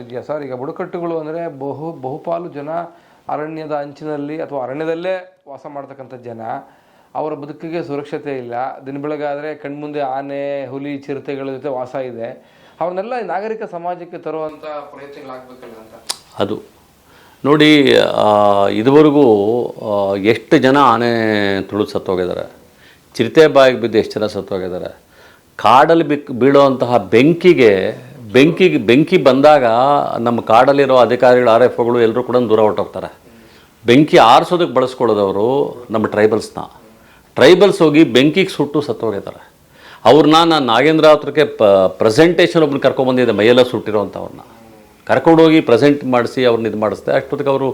ಇದೆಯಾ ಸರ್ ಈಗ ಬುಡಕಟ್ಟುಗಳು ಅಂದರೆ ಬಹು, ಬಹುಪಾಲು ಜನ ಅರಣ್ಯದ ಅಂಚಿನಲ್ಲಿ ಅಥವಾ ಅರಣ್ಯದಲ್ಲೇ ವಾಸ ಮಾಡ್ತಕ್ಕಂಥ ಜನ. ಅವರ ಬದುಕಿಗೆ ಸುರಕ್ಷತೆ ಇಲ್ಲ. ದಿನ ಬೆಳಗಾದರೆ ಕಣ್ಮುಂದೆ ಆನೆ, ಹುಲಿ, ಚಿರತೆಗಳ ಜೊತೆ ವಾಸ ಇದೆ. ಅವನ್ನೆಲ್ಲ ನಾಗರಿಕ ಸಮಾಜಕ್ಕೆ ತರುವಂಥ ಪ್ರಯತ್ನಗಳಾಗಬೇಕಲ್ಲ ಅಂತ. ಅದು. ನೋಡಿ ಇದುವರೆಗೂ ಎಷ್ಟು ಜನ ಆನೆ ತುಳಿದು ಸತ್ತೋಗಿದ್ದಾರೆ? ಚಿರತೆ ಬಾಯಿಗೆ ಬಿದ್ದು ಎಷ್ಟು ಜನ ಸತ್ತೋಗಿದ್ದಾರೆ? ಕಾಡಲ್ಲಿ ಬಿಕ್, ಬೀಳುವಂತಹ ಬೆಂಕಿಗೆ ಬೆಂಕಿಗೆ ಬೆಂಕಿ ಬಂದಾಗ ನಮ್ಮ ಕಾಡಲ್ಲಿರೋ ಅಧಿಕಾರಿಗಳು ಆರ್ ಎಫ್ ಒಗಳು ಎಲ್ಲರೂ ಕೂಡ ದೂರ ಹೊರಟೋಗ್ತಾರೆ. ಬೆಂಕಿ ಆರಿಸೋದಕ್ಕೆ ಬಳಸ್ಕೊಳ್ಳೋದವರು ನಮ್ಮ ಟ್ರೈಬಲ್ಸ್ನ. ಟ್ರೈಬಲ್ಸ್ ಹೋಗಿ ಬೆಂಕಿಗೆ ಸುಟ್ಟು ಸತ್ತೋಗಿದ್ದಾರೆ ಅವ್ರನ್ನ ನಾನು ನಾಗೇಂದ್ರ ಹತ್ರಕ್ಕೆ ಪ, ಪ್ರೆಸೆಂಟೇಷನ್ ಒಬ್ಬನ ಕರ್ಕೊಂಬಂದಿದ್ದೆ ಮೈಯೆಲ್ಲ ಸುಟ್ಟಿರೋವಂಥವ್ರನ್ನ ಕರ್ಕೊಂಡೋಗಿ ಪ್ರೆಸೆಂಟ್ ಮಾಡಿಸಿ ಅವ್ರನ್ನ ಇದು ಮಾಡಿಸ್ದೆ. ಅಷ್ಟೊತ್ತಿಗೆ ಅವರು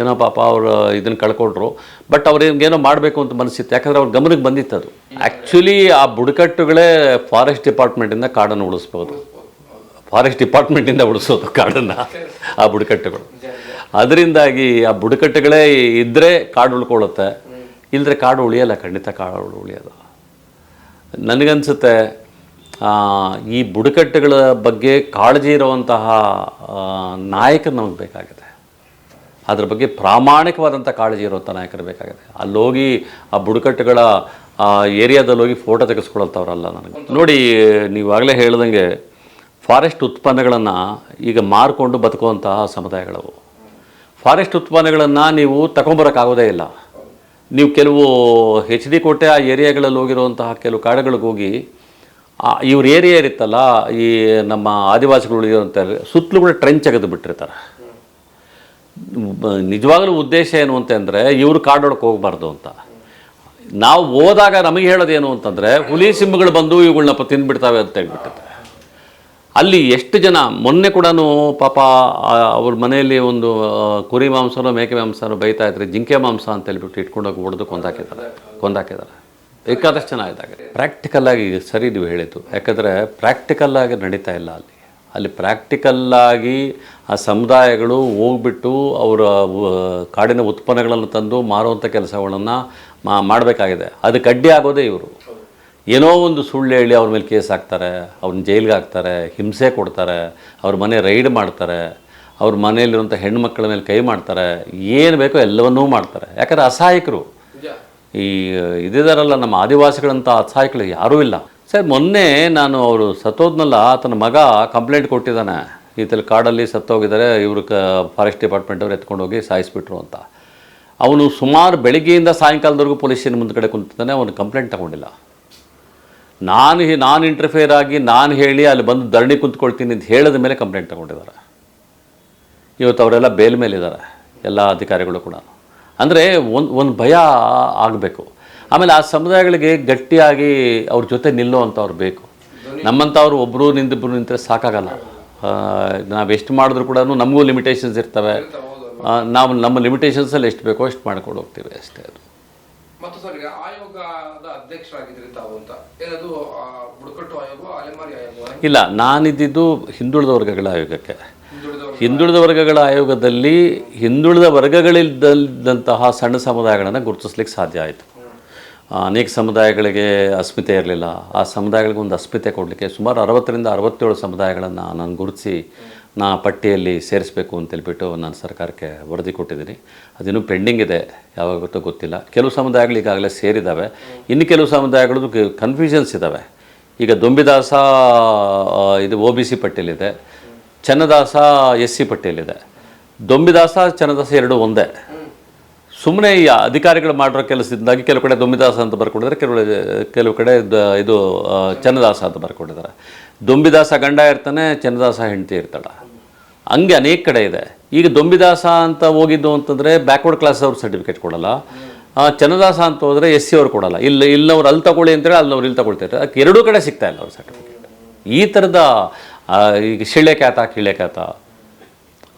ಏನೋ ಪಾಪ ಅವರು ಇದನ್ನು ಕಳ್ಕೊಂಡ್ರು. ಬಟ್ ಅವ್ರು ಏನೋ ಮಾಡಬೇಕು ಅಂತ ಮನಸ್ಸಿತ್ತು. ಯಾಕಂದರೆ ಅವ್ರ ಗಮನಕ್ಕೆ ಬಂದಿತ್ತು ಅದು. ಆ್ಯಕ್ಚುಲಿ ಆ ಬುಡಕಟ್ಟುಗಳೇ ಫಾರೆಸ್ಟ್ ಡಿಪಾರ್ಟ್ಮೆಂಟಿಂದ ಕಾಡನ್ನು ಉಳಿಸ್ಬೋದು. ಫಾರೆಸ್ಟ್ ಡಿಪಾರ್ಟ್ಮೆಂಟಿಂದ ಉಳಿಸೋದು ಕಾಡನ್ನು, ಆ ಬುಡಕಟ್ಟುಗಳು. ಅದರಿಂದಾಗಿ ಆ ಬುಡಕಟ್ಟುಗಳೇ ಇದ್ದರೆ ಕಾಡು ಉಳ್ಕೊಳ್ಳುತ್ತೆ ಇಲ್ಲದ್ರೆ ಕಾಡು ಉಳಿಯಲ್ಲ, ಖಂಡಿತ ಕಾಡು ಉಳಿಯೋದು. ನನಗನ್ಸುತ್ತೆ ಈ ಬುಡಕಟ್ಟುಗಳ ಬಗ್ಗೆ ಕಾಳಜಿ ಇರುವಂತಹ ನಾಯಕರು ನಮಗೆ ಬೇಕಾಗಿದೆ. ಅದ್ರ ಬಗ್ಗೆ ಪ್ರಾಮಾಣಿಕವಾದಂಥ ಕಾಳಜಿ ಇರುವಂಥ ನಾಯಕರು ಬೇಕಾಗಿದೆ. ಅಲ್ಲೋಗಿ ಆ ಬುಡಕಟ್ಟುಗಳ ಏರಿಯಾದಲ್ಲಿ ಹೋಗಿ ಫೋಟೋ ತೆಗೆಸ್ಕೊಳ್ತವ್ರಲ್ಲ ನನಗೆ. ನೋಡಿ, ನೀವಾಗಲೇ ಹೇಳ್ದಂಗೆ ಫಾರೆಸ್ಟ್ ಉತ್ಪನ್ನಗಳನ್ನು ಈಗ ಮಾರಿಕೊಂಡು ಬದುಕುವಂತಹ ಸಮುದಾಯಗಳವು. ಫಾರೆಸ್ಟ್ ಉತ್ಪನ್ನಗಳನ್ನು ನೀವು ತಗೊಂಬರೋಕ್ಕಾಗೋದೇ ಇಲ್ಲ. ನೀವು ಕೆಲವು ಹೆಚ್ ಡಿ ಕೋಟೆ ಆ ಏರಿಯಾಗಳಲ್ಲಿ ಹೋಗಿರುವಂತಹ ಕೆಲವು ಕಾಡುಗಳಿಗೆ ಹೋಗಿ ಇವ್ರ ಏರಿಯಾ ಇರುತ್ತಲ್ಲ, ಈ ನಮ್ಮ ಆದಿವಾಸಿಗಳು ಉಳಿಯುವಂಥ ಸುತ್ತಲೂ ಕೂಡ ಟ್ರೆಂಚ್ ತೆಗೆದು ಬಿಟ್ಟಿರ್ತಾರೆ. ನಿಜವಾಗಲೂ ಉದ್ದೇಶ ಏನು ಅಂತಂದರೆ ಇವರು ಕಾಡೊಳಕ್ಕೆ ಹೋಗಬಾರ್ದು ಅಂತ. ನಾವು ಹೋದಾಗ ನಮಗೆ ಹೇಳೋದೇನು ಅಂತಂದರೆ, ಹುಲಿ ಸಿಂಹಗಳು ಬಂದು ಇವುಗಳನ್ನಪ್ಪ ತಿಂದುಬಿಡ್ತಾವೆ ಅಂತ ಹೇಳ್ಬಿಟ್ಟಿದೆ ಅಲ್ಲಿ ಎಷ್ಟು ಜನ? ಮೊನ್ನೆ ಕೂಡ ಪಾಪ ಅವ್ರ ಮನೆಯಲ್ಲಿ ಒಂದು ಕುರಿ ಮಾಂಸನೋ, ಮೇಕೆ ಮಾಂಸನೋ ಬೈತಾ ಇದ್ರೆ ಜಿಂಕೆ ಮಾಂಸ ಅಂತ ಹೇಳ್ಬಿಟ್ಟು ಇಟ್ಕೊಂಡೋಗಿ ಹೊಡೆದು ಕೊಂದಾಕಿದ್ದಾರೆ. ಕೊಂದಾಕಿದ್ದಾರೆ. ಬೇಕಾದಷ್ಟು ಜನ ಇದ್ದಾಗ ಪ್ರಾಕ್ಟಿಕಲ್ ಆಗಿ ಸರಿ ನೀವು ಹೇಳಿದ್ದು. ಯಾಕಂದರೆ ಪ್ರಾಕ್ಟಿಕಲ್ ಆಗಿ ನಡೀತಾ ಇಲ್ಲ ಅಲ್ಲಿ. ಅಲ್ಲಿ ಪ್ರಾಕ್ಟಿಕಲ್ ಆಗಿ ಆ ಸಮುದಾಯಗಳು ಹೋಗ್ಬಿಟ್ಟು ಅವರ ಕಾಡಿನ ಉತ್ಪನ್ನಗಳನ್ನು ತಂದು ಮಾರುವಂಥ ಕೆಲಸಗಳನ್ನು ಮಾಡಬೇಕಾಗಿದೆ. ಅದಕ್ಕೆ ಅಡ್ಡಿ ಆಗೋದೇ ಇವರು. ಏನೋ ಒಂದು ಸುಳ್ಳು ಹೇಳಿ ಅವ್ರ ಮೇಲೆ ಕೇಸ್ ಹಾಕ್ತಾರೆ ಅವ್ರನ್ನ ಜೈಲಿಗೆ ಹಾಕ್ತಾರೆ ಹಿಂಸೆ ಕೊಡ್ತಾರೆ ಅವ್ರ ಮನೆ ರೈಡ್ ಮಾಡ್ತಾರೆ ಅವ್ರ ಮನೆಯಲ್ಲಿರುವಂಥ ಹೆಣ್ಮಕ್ಳ ಮೇಲೆ ಕೈ ಮಾಡ್ತಾರೆ ಏನು ಬೇಕೋ ಎಲ್ಲವನ್ನೂ ಮಾಡ್ತಾರೆ. ಯಾಕಂದರೆ ಅಸಹಾಯಕರು. ಈ ಇದಿದಾರಲ್ಲ ನಮ್ಮ ಆದಿವಾಸಿಗಳಂಥ ಅಸಹಾಯಕರು ಯಾರೂ ಇಲ್ಲ. ಸರ್ ಮೊನ್ನೆ ನಾನು ಅವರು ಸತ್ತೋದ್ನಲ್ಲ ಆತನ ಮಗ ಕಂಪ್ಲೇಂಟ್ ಕೊಟ್ಟಿದ್ದಾನೆ. ಈ ಥರ ಕಾಡಲ್ಲಿ ಸತ್ತೋಗಿದ್ದಾರೆ ಇವರು ಕ ಫಾರೆಸ್ಟ್ ಡಿಪಾರ್ಟ್ಮೆಂಟವ್ರು ಎತ್ಕೊಂಡು ಹೋಗಿ ಸಾಯಿಸ್ಬಿಟ್ರು ಅಂತ. ಅವನು ಸುಮಾರು ಬೆಳಿಗ್ಗೆಯಿಂದ ಸಾಯಂಕಾಲದವರೆಗೂ ಪೊಲೀಸ್ ಸ್ಟೇಷನ್ ಮುಂದ್ಗಡೆ ಕುಂತಿದ್ದಾನೆ ಅವನು ಕಂಪ್ಲೇಂಟ್ ತಗೊಂಡಿಲ್ಲ. ನಾನು ನಾನು ಇಂಟರ್ಫಿಯರ್ ಆಗಿ ನಾನು ಹೇಳಿ ಅಲ್ಲಿ ಬಂದು ಧರಣಿ ಕುಂತ್ಕೊಳ್ತೀನಿ ಅಂತ ಹೇಳಿದ ಮೇಲೆ ಕಂಪ್ಲೇಂಟ್ ತಗೊಂಡಿದ್ದಾರೆ. ಇವತ್ತು ಅವರೆಲ್ಲ ಬೇಲ್ ಮೇಲಿದ್ದಾರೆ, ಎಲ್ಲ ಅಧಿಕಾರಿಗಳು ಕೂಡ. ಅಂದರೆ ಒಂದು ಒಂದು ಭಯ ಆಗಬೇಕು. ಆಮೇಲೆ ಆ ಸಮುದಾಯಗಳಿಗೆ ಗಟ್ಟಿಯಾಗಿ ಅವ್ರ ಜೊತೆ ನಿಲ್ಲುವಂಥವ್ರು ಬೇಕು. ನಮ್ಮಂಥವ್ರು ಒಬ್ಬರು ನಿಂದಿಬ್ಬರು ನಿಂತರೆ ಸಾಕಾಗಲ್ಲ. ನಾವು ಎಷ್ಟು ಮಾಡಿದ್ರು ಕೂಡ ನಮಗೂ ಲಿಮಿಟೇಷನ್ಸ್ ಇರ್ತವೆ. ನಾವು ನಮ್ಮ ಲಿಮಿಟೇಷನ್ಸಲ್ಲಿ ಎಷ್ಟು ಬೇಕೋ ಅಷ್ಟು ಮಾಡ್ಕೊಂಡು ಹೋಗ್ತೀವಿ ಅಷ್ಟೇ ಅದು. ಮತ್ತು ಸರ್ ಆಯೋಗದ ಅಧ್ಯಕ್ಷರಾಗಿದ್ದೀರಿ ತಾವು ಅಂತ. ಏನದು ಆ, ಬುಡಕಟ್ಟು ಆಯೋಗ ಅಲೆಮಾರಿ ಆಯೋಗ? ಇಲ್ಲ ನಾನಿದ್ದು ಹಿಂದುಳಿದ ವರ್ಗಗಳ ಆಯೋಗಕ್ಕೆ. ಹಿಂದುಳಿದ ವರ್ಗಗಳ ಆಯೋಗದಲ್ಲಿ ಹಿಂದುಳಿದ ವರ್ಗಗಳಿದ್ದಂತಹ ಸಣ್ಣ ಸಮುದಾಯಗಳನ್ನು ಗುರುತಿಸ್ಲಿಕ್ಕೆ ಸಾಧ್ಯ ಆಯಿತು. ಅನೇಕ ಸಮುದಾಯಗಳಿಗೆ ಅಸ್ಮಿತೆ ಇರಲಿಲ್ಲ. ಆ ಸಮುದಾಯಗಳಿಗೆ ಒಂದು ಅಸ್ಮಿತೆ ಕೊಡಲಿಕ್ಕೆ ಸುಮಾರು ಅರವತ್ತರಿಂದ ಅರವತ್ತೇಳು ಸಮುದಾಯಗಳನ್ನು ನಾನು ಗುರುತಿಸಿ ನಾ ಪಟ್ಟಿಯಲ್ಲಿ ಸೇರಿಸಬೇಕು ಅಂತ ಹೇಳ್ಬಿಟ್ಟು ನಾನು ಸರ್ಕಾರಕ್ಕೆ ವರದಿ ಕೊಟ್ಟಿದ್ದೀನಿ. ಅದಿನ್ನೂ ಪೆಂಡಿಂಗ್ ಇದೆ, ಯಾವಾಗುತ್ತೋ ಗೊತ್ತಿಲ್ಲ. ಕೆಲವು ಸಮುದಾಯಗಳು ಈಗಾಗಲೇ ಸೇರಿದ್ದಾವೆ ಇನ್ನು ಕೆಲವು ಸಮುದಾಯಗಳದ್ದು ಕನ್ಫ್ಯೂಷನ್ಸ್ ಇದ್ದಾವೆ ಈಗ ದೊಂಬಿದಾಸ ಇದು ಒ ಬಿ ಸಿ ಪಟ್ಟಿಯಲ್ಲಿದೆ. ಚನ್ನದಾಸ ಎಸ್ ಸಿ ಪಟ್ಟಿಯಲ್ಲಿದೆ. ದೊಂಬಿದಾಸ, ಚನ್ನದಾಸ ಎರಡು ಒಂದೇ. ಸುಮ್ಮನೆ ಈ ಅಧಿಕಾರಿಗಳು ಮಾಡಿರೋ ಕೆಲಸದಿಂದಾಗಿ ಕೆಲವು ಕಡೆ ದೊಂಬಿದಾಸ ಅಂತ ಬರ್ಕೊಂಡಿದ್ದಾರೆ ಕೆಲವು ಕೆಲವು ಕಡೆ ಇದು ಚನ್ನದಾಸ ಅಂತ ಬರ್ಕೊಂಡಿದ್ದಾರೆ ದೊಂಬಿದಾಸ ಗಂಡ ಇರ್ತಾನೆ, ಚನ್ನದಾಸ ಹೆಂಡತಿ ಇರ್ತಾಳೆ. ಹಂಗೆ ಅನೇಕ ಕಡೆ ಇದೆ. ಈಗ ದೊಂಬಿದಾಸ ಅಂತ ಹೋಗಿದ್ದು ಅಂತಂದರೆ ಬ್ಯಾಕ್ವರ್ಡ್ ಕ್ಲಾಸ್ ಅವ್ರು ಸರ್ಟಿಫಿಕೇಟ್ ಕೊಡಲ್ಲ. ಚನ್ನದಾಸ ಅಂತ ಹೋದರೆ ಎಸ್ ಸಿ ಅವ್ರು ಕೊಡಲ್ಲ. ಇಲ್ಲ ಇಲ್ಲವ್ರು ಅಲ್ಲಿ ತಗೊಳ್ಳಿ ಅಂತೇಳಿ ಅಲ್ಲವ್ರು ಇಲ್ಲಿ ತಗೊಳ್ತಾರೆ ಅದಕ್ಕೆ ಎರಡೂ ಕಡೆ ಸಿಗ್ತಾ ಇಲ್ಲ ಅವ್ರ ಸರ್ಟಿಫಿಕೇಟ್ ಈ ಥರದ ಈಗ ಶಿಳ್ಳೆಕ್ಯಾತ ಕಿಳ್ಳೆಕ್ಯಾತ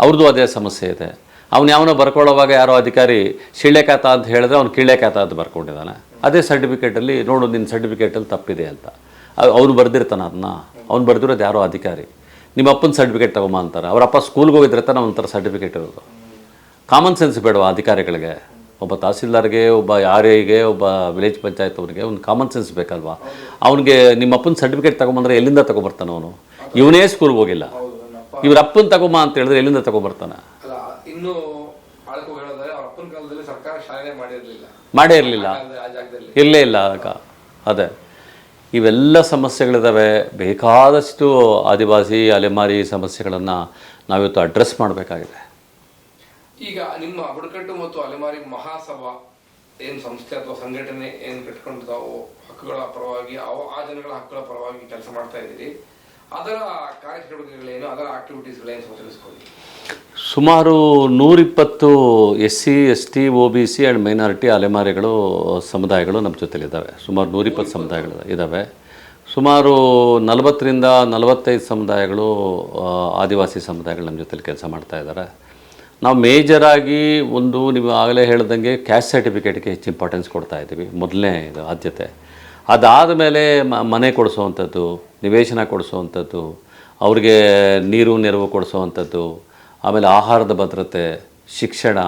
ಅವ್ರದ್ದು ಅದೇ ಸಮಸ್ಯೆ ಇದೆ. ಅವನು ಯಾವನೋ ಬರ್ಕೊಳ್ಳೋವಾಗ ಯಾರೋ ಅಧಿಕಾರಿ ಶಿಳ್ಳೆಕ್ಯಾತ ಅಂತ ಹೇಳಿದ್ರೆ ಅವ್ನು ಕಿಳ್ಳೆಕ್ಯಾತ ಅಂತ ಬರ್ಕೊಂಡಿದ್ದಾನೆ. ಅದೇ ಸರ್ಟಿಫಿಕೇಟಲ್ಲಿ ನೋಡು ನಿನ್ನ ಸರ್ಟಿಫಿಕೇಟಲ್ಲಿ ತಪ್ಪಿದೆ ಅಂತ. ಅವ್ನು ಬರ್ದಿರ್ತಾನೆ ಅದನ್ನ. ಅವ್ನು ಬರ್ದಿರೋದು ಯಾರೋ ಅಧಿಕಾರಿ. ನಿಮ್ಮ ಅಪ್ಪನ ಸರ್ಟಿಫಿಕೇಟ್ ತಗೊಂಬ ಅಂತಾರೆ. ಅವರ ಅಪ್ಪ ಸ್ಕೂಲ್ಗೆ ಹೋಗಿದ್ರೆ ತಾನೆ ಒಂಥರ ಸರ್ಟಿಫಿಕೇಟ್ ಇರೋದು. ಕಾಮನ್ ಸೆನ್ಸ್ ಬೇಡವಾ ಅಧಿಕಾರಿಗಳಿಗೆ. ಒಬ್ಬ ತಹಸೀಲ್ದಾರ್ಗೆ ಒಬ್ಬ ಯಾರಿಗೆ ಒಬ್ಬ ವಿಲೇಜ್ ಪಂಚಾಯತ್ ಅವರಿಗೆ ಒಂದು ಕಾಮನ್ ಸೆನ್ಸ್ ಬೇಕಲ್ವಾ? ಅವನಿಗೆ ನಿಮ್ಮ ಅಪ್ಪನ ಸರ್ಟಿಫಿಕೇಟ್ ತಗೊಂಬಂದ್ರೆ ಎಲ್ಲಿಂದ ತಗೊಬರ್ತಾನೆ ಅವನು? ಇವನೇ ಸ್ಕೂಲ್ಗೆ ಹೋಗಿಲ್ಲ. ಇವ್ರ ಅಪ್ಪನ ತಗೊಂಬ ಅಂತ ಹೇಳಿದ್ರೆ ಎಲ್ಲಿಂದ ತಗೊಂಬರ್ತಾನೆ? ಮಾಡೇ ಇರಲಿಲ್ಲ ಇಲ್ಲೇ ಇಲ್ಲ ಅಕ್ಕ. ಅದೇ. ಇವೆಲ್ಲ ಸಮಸ್ಯೆಗಳಿದ್ದಾವೆ ಬೇಕಾದಷ್ಟು ಆದಿವಾಸಿ, ಅಲೆಮಾರಿ ಸಮಸ್ಯೆಗಳನ್ನು ನಾವಿವತ್ತು ಅಡ್ರೆಸ್ ಮಾಡಬೇಕಾಗಿದೆ. ಈಗ ನಿಮ್ಮ ಬುಡಕಟ್ಟು ಮತ್ತು ಅಲೆಮಾರಿ ಮಹಾಸಭಾ ಏನು ಸಂಸ್ಥೆ ಅಥವಾ ಸಂಘಟನೆ ಏನು ಕಟ್ಕೊಂಡಿದ್ದಾವೋ ಹಕ್ಕುಗಳ ಪರವಾಗಿ ಆ ಜನಗಳ ಹಕ್ಕುಗಳ ಪರವಾಗಿ ಕೆಲಸ ಮಾಡ್ತಾ ಇದ್ದೀರಿ. ಅದರ ಕಾರ್ಯಚಟುವಟಿಕೆಗಳೇನು ಅದರ ಆಕ್ಟಿವಿಟೀಸ್ಗಳೇನು ಸ್ವಲ್ಪ ತಿಳಿಸ್ಕೊಳ್ಳಿ ಸುಮಾರು ನೂರಿಪ್ಪತ್ತು S C S T O B C and minority ಅಲೆಮಾರಿಗಳು ಸಮುದಾಯಗಳು ನಮ್ಮ ಜೊತೆಲಿದ್ದಾವೆ. ಸುಮಾರು ನೂರಿಪ್ಪತ್ತು ಸಮುದಾಯಗಳು ಇದ್ದಾವೆ. ಸುಮಾರು ನಲವತ್ತರಿಂದ ನಲವತ್ತೈದು ಸಮುದಾಯಗಳು ಆದಿವಾಸಿ ಸಮುದಾಯಗಳು ನಮ್ಮ ಜೊತೆಲಿ ಕೆಲಸ ಮಾಡ್ತಾ ಇದ್ದಾರೆ. ನಾವು ಮೇಜರಾಗಿ ಒಂದು ನೀವು ಆಗಲೇ ಹೇಳ್ದಂಗೆ ಕ್ಯಾಸ್ಟ್ ಸರ್ಟಿಫಿಕೇಟ್ಗೆ ಹೆಚ್ಚು ಇಂಪಾರ್ಟೆನ್ಸ್ ಕೊಡ್ತಾ ಇದ್ದೀವಿ. ಮೊದಲನೇ ಇದು ಆದ್ಯತೆ. ಅದಾದ ಮೇಲೆ ಮ- ಮನೆ ಕೊಡಿಸೋವಂಥದ್ದು ನಿವೇಶನ ಕೊಡಿಸುವಂಥದ್ದು, ಅವ್ರಿಗೆ ನೀರು, ನೆರವು ಕೊಡಿಸುವಂಥದ್ದು, ಆಮೇಲೆ ಆಹಾರದ ಭದ್ರತೆ, ಶಿಕ್ಷಣ,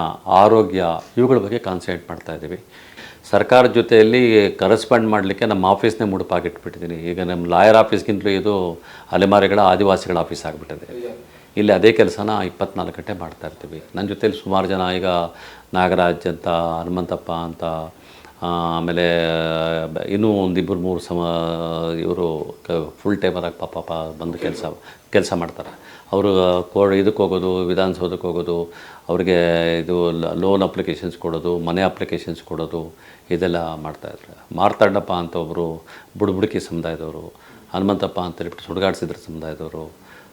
ಆರೋಗ್ಯ, ಇವುಗಳ ಬಗ್ಗೆ ಕಾನ್ಸಂಟ್ರೇಟ್ ಮಾಡ್ತಾ ಇದ್ದೀವಿ. ಸರ್ಕಾರದ ಜೊತೆಯಲ್ಲಿ ಕರೆಸ್ಪಾಂಡ್ ಮಾಡಲಿಕ್ಕೆ ನಮ್ಮ ಆಫೀಸ್ನೇ ಮುಡುಪಾಗಿಟ್ಬಿಟ್ಟಿದ್ದೀನಿ ಈಗ ನಮ್ಮ ಲಾಯರ್ ಆಫೀಸ್ಗಿಂತಲೂ ಇದು ಅಲೆಮಾರಿಗಳ ಆದಿವಾಸಿಗಳ ಆಫೀಸ್ ಆಗಿಬಿಟ್ಟಿದೆ. ಇಲ್ಲಿ ಅದೇ ಕೆಲಸನ ಇಪ್ಪತ್ನಾಲ್ಕು ಗಂಟೆ ಮಾಡ್ತಾ ಇರ್ತೀವಿ. ನನ್ನ ಜೊತೆಲಿ ಸುಮಾರು ಜನ ಈಗ ನಾಗರಾಜ್ ಅಂತ, ಹನುಮಂತಪ್ಪ ಅಂತ ಆಮೇಲೆ, ಇನ್ನೂ ಒಂದು ಇಬ್ಬರು ಮೂರು ಸಮ, ಇವರು ಕ ಫುಲ್ ಟೈಮರಾಗಿ ಪಾಪ ಪಾಪ ಬಂದು ಕೆಲಸ ಕೆಲಸ ಮಾಡ್ತಾರೆ. ಅವರು ಕೋ ಇದಕ್ಕೆ ಹೋಗೋದು ವಿಧಾನಸೌಧಕ್ಕೆ ಹೋಗೋದು, ಅವ್ರಿಗೆ ಇದು ಲೋನ್ ಅಪ್ಲಿಕೇಶನ್ಸ್ ಕೊಡೋದು, ಮನೆ ಅಪ್ಲಿಕೇಶನ್ಸ್ ಕೊಡೋದು, ಇದೆಲ್ಲ ಮಾಡ್ತಾಯಿದ್ರು ಮಾರ್ತಾಂಡಪ್ಪ ಅಂತ ಒಬ್ಬರು ಬುಡ್ಬುಡಿಕೆ ಸಮುದಾಯದವರು, ಹನುಮಂತಪ್ಪ ಅಂತ ಹೇಳ್ಬಿಟ್ಟು ಸುಡುಗಾಡ್ಸಿದ್ರ ಸಮುದಾಯದವರು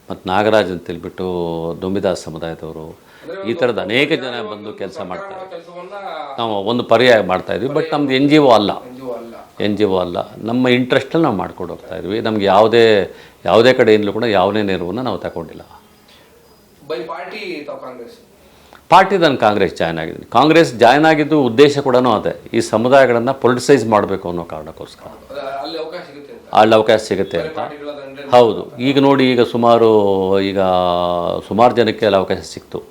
ಮತ್ತು ನಾಗರಾಜ್ ಅಂತ ಹೇಳಿಬಿಟ್ಟು ದುಂಬಿದಾಸ್ ಸಮುದಾಯದವರು ಈ ಥರದ ಅನೇಕ ಜನ ಬಂದು ಕೆಲಸ ಮಾಡ್ತಾರೆ ನಾವು ಒಂದು ಪರ್ಯಾಯ ಮಾಡ್ತಾ ಇದ್ವಿ ಬಟ್ ನಮ್ದು ಎನ್ ಜಿ ಒ ಅಲ್ಲ. ಎನ್ ಜಿ ಒ ಅಲ್ಲ. ನಮ್ಮ ಇಂಟ್ರೆಸ್ಟಲ್ಲಿ ನಾವು ಮಾಡ್ಕೊಂಡು ಹೋಗ್ತಾ ಇದ್ವಿ. ನಮ್ಗೆ ಯಾವುದೇ ಯಾವುದೇ ಕಡೆಯಿಂದಲೂ ಕೂಡ ಯಾವುದೇ ನೆರವನ್ನು ನಾವು ತಗೊಂಡಿಲ್ಲ. By party then Congress? Party ನಾನು ಕಾಂಗ್ರೆಸ್ ಜಾಯ್ನ್ ಆಗಿದ್ದೀನಿ. ಕಾಂಗ್ರೆಸ್ ಜಾಯ್ನ್ ಆಗಿದ್ದು ಉದ್ದೇಶ ಕೂಡ ಅದೇ. ಈ ಸಮುದಾಯಗಳನ್ನು ಪೊಲಿಟಿಸೈಸ್ ಮಾಡಬೇಕು ಅನ್ನೋ ಕಾರಣಕ್ಕೋಸ್ಕರ. ಅಲ್ಲಿ ಅವಕಾಶ ಸಿಗುತ್ತೆ ಅಂತ. ಹೌದು. ಈಗ ನೋಡಿ ಈಗ ಸುಮಾರು ಈಗ ಸುಮಾರು ಜನಕ್ಕೆ ಅಲ್ಲಿ ಅವಕಾಶ ಸಿಕ್ತು.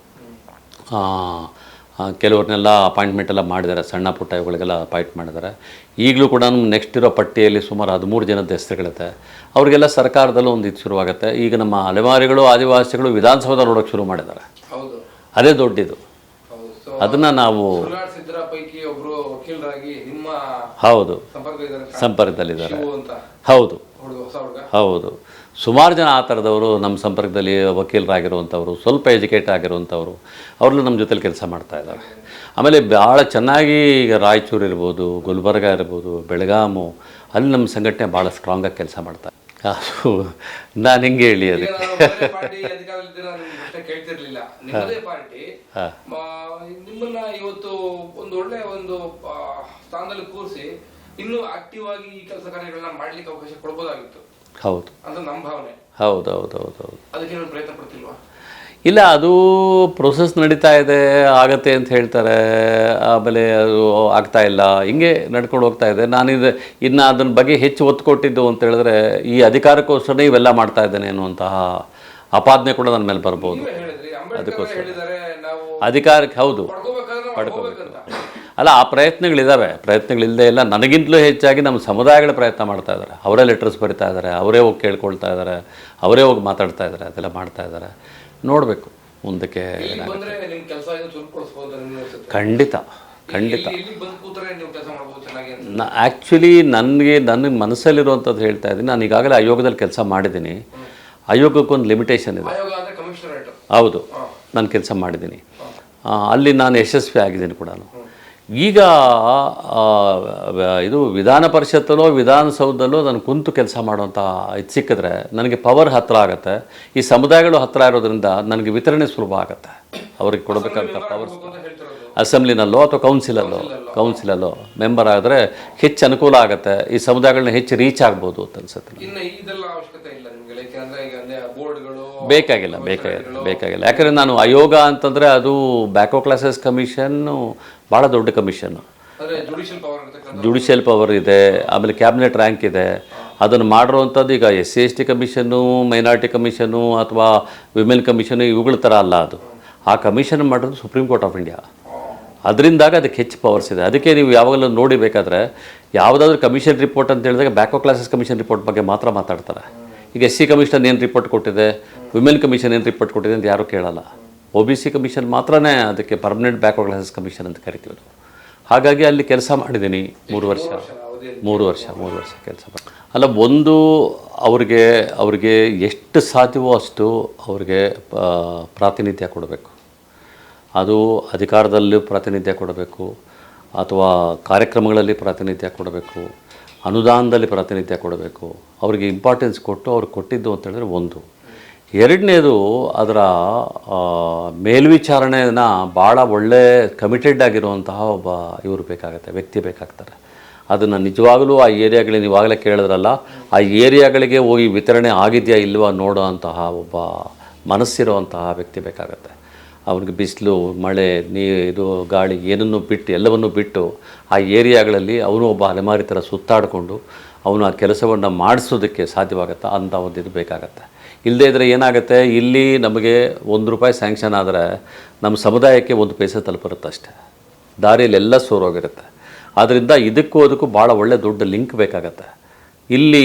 ಕೆಲವ್ರನ್ನೆಲ್ಲ ಅಪಾಯಿಂಟ್ಮೆಂಟ್ ಎಲ್ಲ ಮಾಡಿದ್ದಾರೆ. ಸಣ್ಣ ಪುಟ್ಟ ಇವುಗಳಿಗೆಲ್ಲ ಅಪಾಯಿಂಟ್ ಮಾಡಿದ್ದಾರೆ. ಈಗಲೂ ಕೂಡ ನೆಕ್ಸ್ಟ್ ಇರೋ ಪಟ್ಟಿಯಲ್ಲಿ ಸುಮಾರು ಹದಿಮೂರು ಜನದ ಹೆಸರುಗಳಿದೆ. ಅವರಿಗೆಲ್ಲ ಸರ್ಕಾರದಲ್ಲೂ ಒಂದು ಇದು ಶುರುವಾಗುತ್ತೆ. ಈಗ ನಮ್ಮ ಅಲೆಮಾರಿಗಳು ಆದಿವಾಸಿಗಳು ವಿಧಾನಸೌಧ ನೋಡೋಕೆ ಶುರು ಮಾಡಿದ್ದಾರೆ. ಹೌದು. ಅದೇ ದೊಡ್ಡದು. ಅದನ್ನು ನಾವು ಸುಳ್ಳಿಸಿದ್ರ ಪೈಕಿ ಒಬ್ರು ವಕೀಲರಾಗಿ ನಿಮ್ಮ ಹೌದು. ಸಂಪರ್ಕದಲ್ಲಿದ್ದಾರೆ ಹೌದು. ಹೌದು. ಸುಮಾರು ಜನ ಆ ಥರದವರು ನಮ್ಮ ಸಂಪರ್ಕದಲ್ಲಿ ವಕೀಲರಾಗಿರುವಂಥವ್ರು ಸ್ವಲ್ಪ ಎಜುಕೇಟ್ ಆಗಿರುವಂಥವ್ರು ಅವ್ರಲ್ಲೂ ನಮ್ಮ ಜೊತೆಲಿ ಕೆಲಸ ಮಾಡ್ತಾ ಇದ್ದಾರೆ. ಆಮೇಲೆ ಭಾಳ ಚೆನ್ನಾಗಿ ಈಗ ರಾಯಚೂರು ಇರ್ಬೋದು ಗುಲ್ಬರ್ಗ ಇರ್ಬೋದು ಬೆಳಗಾಮು ಅಲ್ಲಿ ನಮ್ಮ ಸಂಘಟನೆ ಭಾಳ ಸ್ಟ್ರಾಂಗಾಗಿ ಕೆಲಸ ಮಾಡ್ತಾರೆ ಅದು ನಾನು ಹೆಂಗೆ ಹೇಳಿ ಅದಕ್ಕೆ? ಕೇಳ್ತಿರ್ಲಿಲ್ಲ. ನಿಮ್ಮದೇ ಪಾರ್ಟಿ ನಿಮ್ಮನ್ನ ಇವತ್ತು ಒಂದು ಒಳ್ಳೆ ಒಂದು ಸ್ಥಾನದಲ್ಲಿ ಕೂರಿಸಿ ಇನ್ನೂ ಆಕ್ಟಿವ್ ಆಗಿ ಈ ಕೆಲಸ ಕಾರ್ಯಗಳನ್ನ ಮಾಡ್ಲಿಕ್ಕೆ ಅವಕಾಶ ಕೊಡ್ಬೋದಾಗಿತ್ತು. ಹೌದು. ಅಂತ ನಮ್ಮ ಭಾವನೆ. ಹೌದು ಹೌದು ಹೌದು ಹೌದು. ಅದಕ್ಕೆ ಪ್ರಯತ್ನ ಪಡ್ತಿಲ್ವಾ? ಇಲ್ಲ ಅದು ಪ್ರೊಸೆಸ್ ನಡೀತಾ ಇದೆ ಆಗತ್ತೆ ಅಂತ ಹೇಳ್ತಾರೆ. ಆಮೇಲೆ ಅದು ಆಗ್ತಾ ಇಲ್ಲ. ಹಿಂಗೆ ನಡ್ಕೊಂಡು ಹೋಗ್ತಾ ಇದೆ. ನಾನಿದು ಇನ್ನು ಅದನ್ನ ಬಗ್ಗೆ ಹೆಚ್ಚು ಒತ್ತು ಕೊಟ್ಟಿದ್ದು ಅಂತ ಹೇಳಿದ್ರೆ ಈ ಅಧಿಕಾರಕ್ಕೋಸ್ಕರ ಇವೆಲ್ಲ ಮಾಡ್ತಾ ಇದ್ದೇನೆ ಅನ್ನುವಂತಹ ಅಪಾದನೆ ಕೂಡ ನನ್ನ ಮೇಲೆ ಬರ್ಬೋದು. ಅದಕ್ಕೋಸ್ಕರ. ಅಧಿಕಾರಕ್ಕೆ ಹೌದು. ಪಡ್ಕೋಬೇಕು. ಅಲ್ಲ ಆ ಪ್ರಯತ್ನಗಳಿದ್ದಾವೆ ಪ್ರಯತ್ನಗಳಿಲ್ಲದೆ ಇಲ್ಲ. ನನಗಿಂತಲೂ ಹೆಚ್ಚಾಗಿ ನಮ್ಮ ಸಮುದಾಯಗಳ ಪ್ರಯತ್ನ ಮಾಡ್ತಾ ಇದ್ದಾರೆ. ಅವರೇ ಲೆಟರ್ಸ್ ಬರಿತಾ ಇದ್ದಾರೆ. ಅವರೇ ಹೋಗಿ ಕೇಳ್ಕೊಳ್ತಾ ಇದ್ದಾರೆ. ಅವರೇ ಹೋಗಿ ಮಾತಾಡ್ತಾ ಇದ್ದಾರೆ. ಅದೆಲ್ಲ ಮಾಡ್ತಾ ಇದ್ದಾರೆ. ನೋಡಬೇಕು. ಮುಂದಕ್ಕೆ ಖಂಡಿತ ಖಂಡಿತ. ಆ್ಯಕ್ಚುಲಿ ನನಗೆ ನನ್ನ ಮನಸ್ಸಲ್ಲಿರುವಂಥದ್ದು ಹೇಳ್ತಾ ಇದ್ದೀನಿ. ನಾನು ಈಗಾಗಲೇ ಆಯೋಗದಲ್ಲಿ ಕೆಲಸ ಮಾಡಿದ್ದೀನಿ. ಆಯೋಗಕ್ಕೊಂದು ಲಿಮಿಟೇಷನ್ ಇದೆ. ಹೌದು. ನಾನು ಕೆಲಸ ಮಾಡಿದ್ದೀನಿ. ಅಲ್ಲಿ ನಾನು ಯಶಸ್ವಿ ಆಗಿದ್ದೀನಿ ಕೂಡ ಈಗ ಇದು ವಿಧಾನ ಪರಿಷತ್ತಲ್ಲೋ ವಿಧಾನಸೌಧದಲ್ಲೋ ನಾನು ಕುಂತು ಕೆಲಸ ಮಾಡುವಂಥ ಇದು ಸಿಕ್ಕಿದ್ರೆ ನನಗೆ ಪವರ್ ಹತ್ತಿರ ಆಗುತ್ತೆ. ಈ ಸಮುದಾಯಗಳು ಹತ್ತಿರ ಇರೋದ್ರಿಂದ ನನಗೆ ವಿತರಣೆ ಸುಲಭ ಆಗುತ್ತೆ. ಅವ್ರಿಗೆ ಕೊಡಬೇಕಂತ ಪವರ್ ಅಸೆಂಬ್ಲಿನಲ್ಲೋ ಅಥವಾ ಕೌನ್ಸಿಲಲ್ಲೋ ಕೌನ್ಸಿಲಲ್ಲೋ. ಮೆಂಬರ್ ಆದರೆ ಹೆಚ್ಚು ಅನುಕೂಲ ಆಗುತ್ತೆ. ಈ ಸಮುದಾಯಗಳನ್ನ ಹೆಚ್ಚು ರೀಚ್ ಆಗ್ಬೋದು ಅಂತ ಅನ್ಸುತ್ತೆ. ಬೇಕಾಗಿಲ್ಲ ಬೇಕಾಗಿಲ್ಲ ಬೇಕಾಗಿಲ್ಲ. ಯಾಕಂದರೆ ನಾನು ಆಯೋಗ ಅಂತಂದರೆ ಅದು ಬ್ಯಾಕೋ ಕ್ಲಾಸಸ್ ಕಮಿಷನ್ನು ಭಾಳ ದೊಡ್ಡ ಕಮಿಷನ್ನು ಜುಡಿಷಿಯಲ್ ಪವರ್ ಇದೆ ಆಮೇಲೆ ಕ್ಯಾಬಿನೆಟ್ ರ್ಯಾಂಕ್ ಇದೆ. ಅದನ್ನು ಮಾಡಿರುವಂಥದ್ದು ಈಗ S C S T commission minority commission ಅಥವಾ ವಿಮೆನ್ ಕಮಿಷನು ಇವುಗಳ ಥರ ಅಲ್ಲ ಅದು. ಆ ಕಮಿಷನ್ ಮಾಡೋದು ಸುಪ್ರೀಂ ಕೋರ್ಟ್ ಆಫ್ ಇಂಡಿಯಾ ಅದರಿಂದಾಗ ಅದಕ್ಕೆ ಹೆಚ್ಚು ಪವರ್ಸ್ ಇದೆ. ಅದಕ್ಕೆ ನೀವು ಯಾವಾಗಲೂ ನೋಡಿ ಬೇಕಾದರೆ ಯಾವುದಾದ್ರೂ ಕಮಿಷನ್ ರಿಪೋರ್ಟ್ ಅಂತ ಹೇಳಿದಾಗ ಬ್ಯಾಕೋ ಕ್ಲಾಸಸ್ ಕಮಿಷನ್ ರಿಪೋರ್ಟ್ ಬಗ್ಗೆ ಮಾತ್ರ ಮಾತಾಡ್ತಾರೆ. ಈಗ ಎಸ್ ಸಿ ಕಮಿಷನ್ ಏನು ರಿಪೋರ್ಟ್ ಕೊಟ್ಟಿದೆ? ವಿಮೆನ್ ಕಮಿಷನ್ ಏನು ರಿಪೋರ್ಟ್ ಕೊಟ್ಟಿದೆ ಅಂತ ಯಾರೂ ಕೇಳಲ್ಲ. ಒ ಬಿ ಸಿ ಕಮಿಷನ್ ಮಾತ್ರನೇ ಅದಕ್ಕೆ ಪರ್ಮನೆಂಟ್ ಬ್ಯಾಕ್ವರ್ಡ್ ಕ್ಲಾಸಸ್ ಕಮಿಷನ್ ಅಂತ ಕರಿತೀವಿ ನಾವು. ಹಾಗಾಗಿ ಅಲ್ಲಿ ಕೆಲಸ ಮಾಡಿದ್ದೀನಿ ಮೂರು ವರ್ಷ. ಮೂರು ವರ್ಷ ಮೂರು ವರ್ಷ ಕೆಲಸ ಮಾಡಿ. ಅಲ್ಲ, ಒಂದು ಅವ್ರಿಗೆ ಅವ್ರಿಗೆ ಎಷ್ಟು ಸಾಧ್ಯವೋ ಅಷ್ಟು ಅವ್ರಿಗೆ ಪ್ರಾತಿನಿಧ್ಯ ಕೊಡಬೇಕು. ಅದು ಅಧಿಕಾರದಲ್ಲೂ ಪ್ರಾತಿನಿಧ್ಯ ಕೊಡಬೇಕು. ಅಥವಾ ಕಾರ್ಯಕ್ರಮಗಳಲ್ಲಿ ಪ್ರಾತಿನಿಧ್ಯ ಕೊಡಬೇಕು. ಅನುದಾನದಲ್ಲಿ ಪ್ರಾತಿನಿಧ್ಯ ಕೊಡಬೇಕು. ಅವರಿಗೆ ಇಂಪಾರ್ಟೆನ್ಸ್ ಕೊಟ್ಟು ಅವ್ರಿಗೆ ಕೊಟ್ಟಿದ್ದು ಅಂತೇಳಿದ್ರೆ ಒಂದು. ಎರಡನೇದು ಅದರ ಮೇಲ್ವಿಚಾರಣೆನ ಭಾಳ ಒಳ್ಳೆ ಕಮಿಟೆಡ್ ಆಗಿರುವಂತಹ ಒಬ್ಬ ಇವರು ಬೇಕಾಗುತ್ತೆ, ವ್ಯಕ್ತಿ ಬೇಕಾಗ್ತಾರೆ. ಅದನ್ನು ನಿಜವಾಗಲೂ ಆ ಏರಿಯಾಗಳಿಗೆ ನೀವಾಗಲೇ ಕೇಳಿದ್ರಲ್ಲ, ಆ ಏರಿಯಾಗಳಿಗೆ ಹೋಗಿ ವಿತರಣೆ ಆಗಿದೆಯಾ ಇಲ್ವಾ ನೋಡೋ ಅಂತಹ ಒಬ್ಬ ಮನಸ್ಸಿರುವಂತಹ ವ್ಯಕ್ತಿ ಬೇಕಾಗುತ್ತೆ. ಅವ್ರಿಗೆ ಬಿಸಿಲು, ಮಳೆ, ನೀರು, ಗಾಳಿ, ಏನನ್ನು ಬಿಟ್ಟು, ಎಲ್ಲವನ್ನು ಬಿಟ್ಟು ಆ ಏರಿಯಾಗಳಲ್ಲಿ ಅವನು ಒಬ್ಬ ಅಲೆಮಾರಿ ಥರ ಸುತ್ತಾಡಿಕೊಂಡು ಅವನು ಆ ಕೆಲಸವನ್ನು ಮಾಡಿಸೋದಕ್ಕೆ ಸಾಧ್ಯವಾಗುತ್ತೆ ಅಂತ ಒಂದು ಇದು ಬೇಕಾಗತ್ತೆ. ಇಲ್ಲದೇ ಇದ್ದರೆ ಏನಾಗುತ್ತೆ? ಇಲ್ಲಿ ನಮಗೆ ಒಂದು ರೂಪಾಯಿ ಸ್ಯಾಂಕ್ಷನ್ ಆದರೆ ನಮ್ಮ ಸಮುದಾಯಕ್ಕೆ ಒಂದು ಪೈಸೆ ತಲುಪಿರುತ್ತೆ ಅಷ್ಟೇ. ದಾರಿಯಲ್ಲಿ ಎಲ್ಲ ಸೋರೋಗಿರುತ್ತೆ. ಆದ್ದರಿಂದ ಇದಕ್ಕೂ ಅದಕ್ಕೂ ಭಾಳ ಒಳ್ಳೆ ದೊಡ್ಡ ಲಿಂಕ್ ಬೇಕಾಗತ್ತೆ. ಇಲ್ಲಿ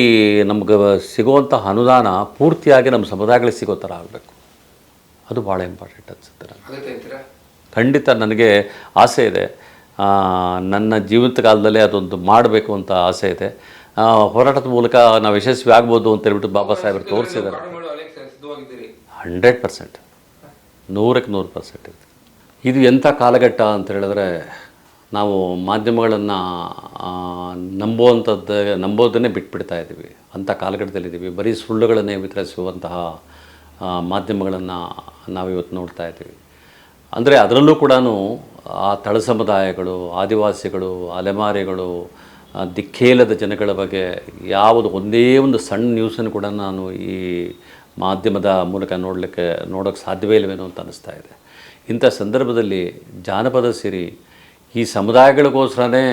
ನಮ್ಗೆ ಸಿಗುವಂಥ ಅನುದಾನ ಪೂರ್ತಿಯಾಗಿ ನಮ್ಮ ಸಮುದಾಯಗಳಿಗೆ ಸಿಗೋ ಥರ ಆಗಬೇಕು. ಅದು ಭಾಳ ಇಂಪಾರ್ಟೆಂಟ್ ಅನಿಸುತ್ತೆ ನನಗೆ. ಖಂಡಿತ ನನಗೆ ಆಸೆ ಇದೆ. ನನ್ನ ಜೀವಿತ ಕಾಲದಲ್ಲೇ ಅದೊಂದು ಮಾಡಬೇಕು ಅಂತ ಆಸೆ ಇದೆ. ಹೋರಾಟದ ಮೂಲಕ ನಾವು ಯಶಸ್ವಿ ಆಗ್ಬೋದು ಅಂತ ಹೇಳ್ಬಿಟ್ಟು ಬಾಬಾ ಸಾಹೇಬರು ತೋರಿಸಿದ್ದಾರೆ. Hundred percent. ನೂರಕ್ಕೆ ನೂರು ಪರ್ಸೆಂಟ್ ಇದೆ ಇದು ಎಂಥ ಕಾಲಘಟ್ಟ ಅಂತ ಹೇಳಿದ್ರೆ, ನಾವು ಮಾಧ್ಯಮಗಳನ್ನು ನಂಬುವಂಥದ್ದು, ನಂಬೋದನ್ನೇ ಬಿಟ್ಬಿಡ್ತಾ ಇದ್ದೀವಿ. ಅಂಥ ಕಾಲಘಟ್ಟದಲ್ಲಿದ್ದೀವಿ. ಬರೀ ಸುಳ್ಳುಗಳನ್ನೇ ವಿತರಿಸುವಂತಹ ಮಾಧ್ಯಮಗಳನ್ನು ನಾವಿವತ್ತು ನೋಡ್ತಾ ಇದ್ದೀವಿ. ಅಂದರೆ ಅದರಲ್ಲೂ ಕೂಡ ಆ ತಳ ಸಮುದಾಯಗಳು, ಆದಿವಾಸಿಗಳು, ಅಲೆಮಾರಿಗಳು ದಿಕ್ಕೇಲದ ಜನಗಳ ಬಗ್ಗೆ ಯಾವುದು ಒಂದೇ ಒಂದು ಸಣ್ಣ ನ್ಯೂಸನ್ನು ಕೂಡ ನಾನು ಈ ಮಾಧ್ಯಮದ ಮೂಲಕ ನೋಡಲಿಕ್ಕೆ ನೋಡೋಕ್ಕೆ ಸಾಧ್ಯವೇ ಇಲ್ಲವೇನೋ ಅಂತ ಅನ್ನಿಸ್ತಾ ಇದೆ. ಇಂಥ ಸಂದರ್ಭದಲ್ಲಿ ಜಾನಪದ ಸಿರಿ ಈ ಸಮುದಾಯಗಳಿಗೋಸ್ಕರನೇ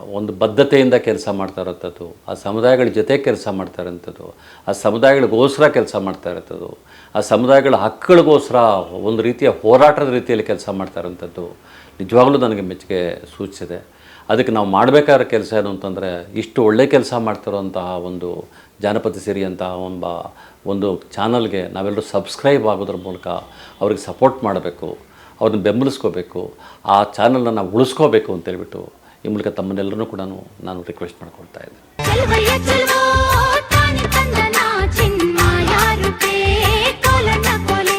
ಒಂದು ಬದ್ಧತೆಯಿಂದ ಕೆಲಸ ಮಾಡ್ತಾ ಇರೋಂಥದ್ದು ಆ ಸಮುದಾಯಗಳ ಜೊತೆ ಕೆಲಸ ಮಾಡ್ತಾ ಇರೋಂಥದ್ದು ಆ ಸಮುದಾಯಗಳಿಗೋಸ್ಕರ ಕೆಲಸ ಮಾಡ್ತಾ ಇರೋಂಥದ್ದು ಆ ಸಮುದಾಯಗಳ ಹಕ್ಕುಗಳಿಗೋಸ್ಕರ ಒಂದು ರೀತಿಯ ಹೋರಾಟದ ರೀತಿಯಲ್ಲಿ ಕೆಲಸ ಮಾಡ್ತಾ ಇರೋಂಥದ್ದು ನಿಜವಾಗ್ಲೂ ನನಗೆ ಮೆಚ್ಚುಗೆ ಸೂಚಿಸಿದೆ. ಅದಕ್ಕೆ ನಾವು ಮಾಡಬೇಕಾದ ಕೆಲಸ ಏನು ಅಂತಂದರೆ ಇಷ್ಟು ಒಳ್ಳೆ ಕೆಲಸ ಮಾಡ್ತಿರೋಂತಹ ಒಂದು ಜಾನಪದ ಸಿರಿ ಅಂತಹ ಒಂಬ ಒಂದು ಚಾನಲ್ಗೆ ನಾವೆಲ್ಲರೂ ಸಬ್ಸ್ಕ್ರೈಬ್ ಆಗೋದ್ರ ಮೂಲಕ ಅವ್ರಿಗೆ ಸಪೋರ್ಟ್ ಮಾಡಬೇಕು, ಅವ್ರನ್ನ ಬೆಂಬಲಿಸ್ಕೋಬೇಕು, ಆ ಚಾನಲ್ನ ನಾವು ಉಳಿಸ್ಕೋಬೇಕು ಅಂತೇಳ್ಬಿಟ್ಟು ಈ ಮೂಲಕ ತಮ್ಮನ್ನೆಲ್ಲರೂ ಕೂಡ ನಾನು ರಿಕ್ವೆಸ್ಟ್ ಮಾಡ್ಕೊಳ್ತಾ ಇದ್ದೆ